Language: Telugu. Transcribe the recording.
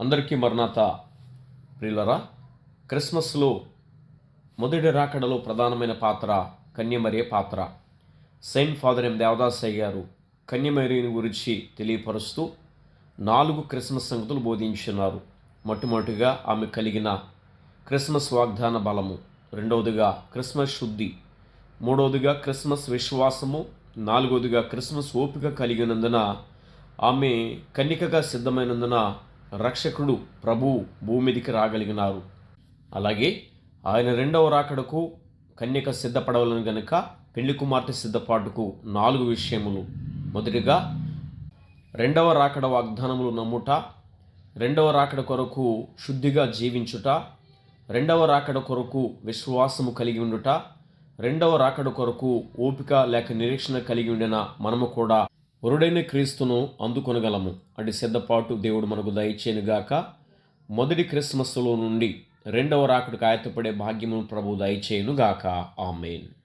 అందరికీ మర్నాత ప్రియులరా క్రిస్మస్లో మొదటి రాకడలో ప్రధానమైన పాత్ర కన్యమరే పాత్ర. సెయింట్ ఫాదర్ ఎం దేవదాసయ్య గారు కన్యమరిని గురించి తెలియపరుస్తూ నాలుగు క్రిస్మస్ సంగతులు బోధించున్నారు మొట్టమొదటిగా ఆమె కలిగిన క్రిస్మస్ వాగ్దాన బలము రెండవదిగా క్రిస్మస్ శుద్ధి మూడవదిగా క్రిస్మస్ విశ్వాసము నాలుగవదిగా క్రిస్మస్ ఓపిక కలిగినందున ఆమె కన్నికగా సిద్ధమైనందున రక్షకుడు ప్రభువు భూమిదికి రాగలిగినారు. అలాగే ఆయన రెండవ రాకడకు కన్యక సిద్ధపడవలను గనుక పెళ్ళి కుమార్తె సిద్ధపాటుకు నాలుగు విషయములు. మొదటిగా రెండవ రాకడ వాగ్దానములు నమ్ముట రెండవ రాకడ కొరకు శుద్ధిగా జీవించుట రెండవ రాకడ కొరకు విశ్వాసము కలిగి ఉండుట రెండవ రాకడ కొరకు ఓపిక లేక నిరీక్షణ కలిగి ఉండిన మనము కూడా వరుడైన క్రీస్తును అందుకొనగలము. అటు సిద్ధపాటు దేవుడు మనకు దయచేనుగాక. మొదటి క్రిస్మస్లో నుండి రెండవ రాకుడికి ఆయత్తపడే భాగ్యమును ప్రభు దయచేయునుగాక. ఆమెన్.